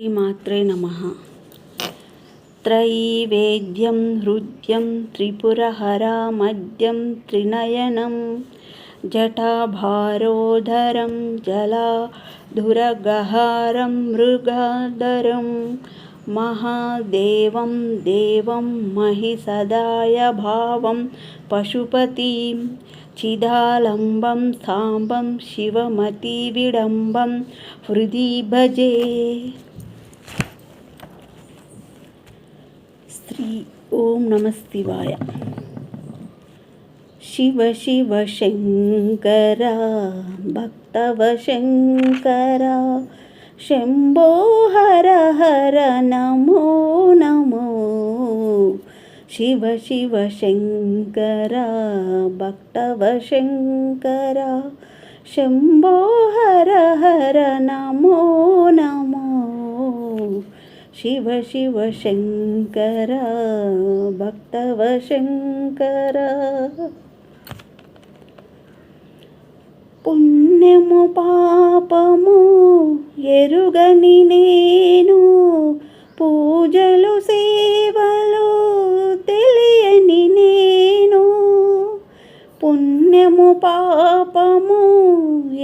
శ్రీమాత్రే నమ. త్రైవేద్యం హృద్యం త్రిపురహరామద్యం త్రినయనం జటాభారోధరం జలాధురగహారం మృగాధరం మహాదేవం దేవం మహి సదాయ భావం పశుపతిం చిదాలంబం సాంబం శివమతి విడంబం హృది భజే. శ్రీ ఓం నమ శివాయ శివ శివ శంకర భక్తవ శంకర శంభో హర హర నమో నమో. శివ శివ శంకర భక్తవ శంకర శంభో హర హర నమో నమో. శివ శివ శంకర భక్తవ శంకర పుణ్యము పాపము ఎరుగని నేను పూజలు సేవలు తెలియని నేను. పుణ్యము పాపము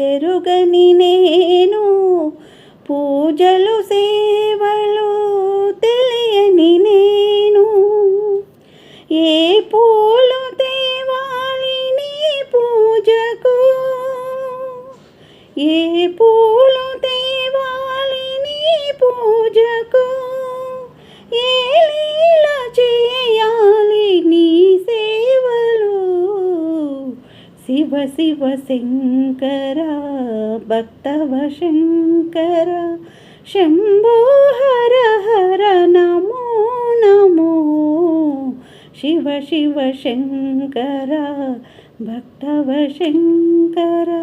ఎరుగని నేను పూజలు సేవలు పూలు తేవాలి నీ పూజకు. ఏ పూలు తేవాలి నీ పూజకు. ఏ లీల చేయాలి నీ సేవలు. శివ శివ శంకర భక్తవ శంకర. శంభో హర హర నమో నమో శివ శివ శంకర భక్తవ శంకరా.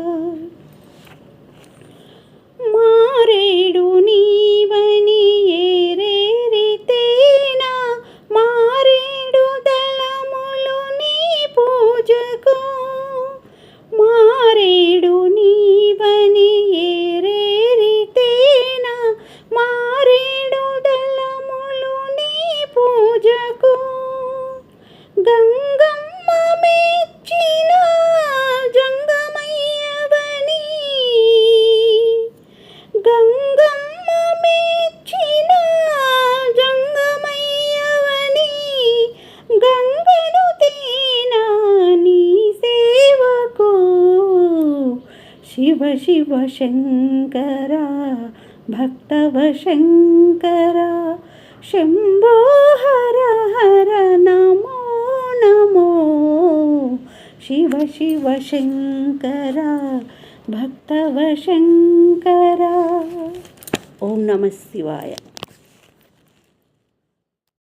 శివ శివ శంకర భక్తవ శంకర శంభో హర హర నమో నమో శివ శివ శంకర భక్తవ శంకర ఓం నమ శివాయ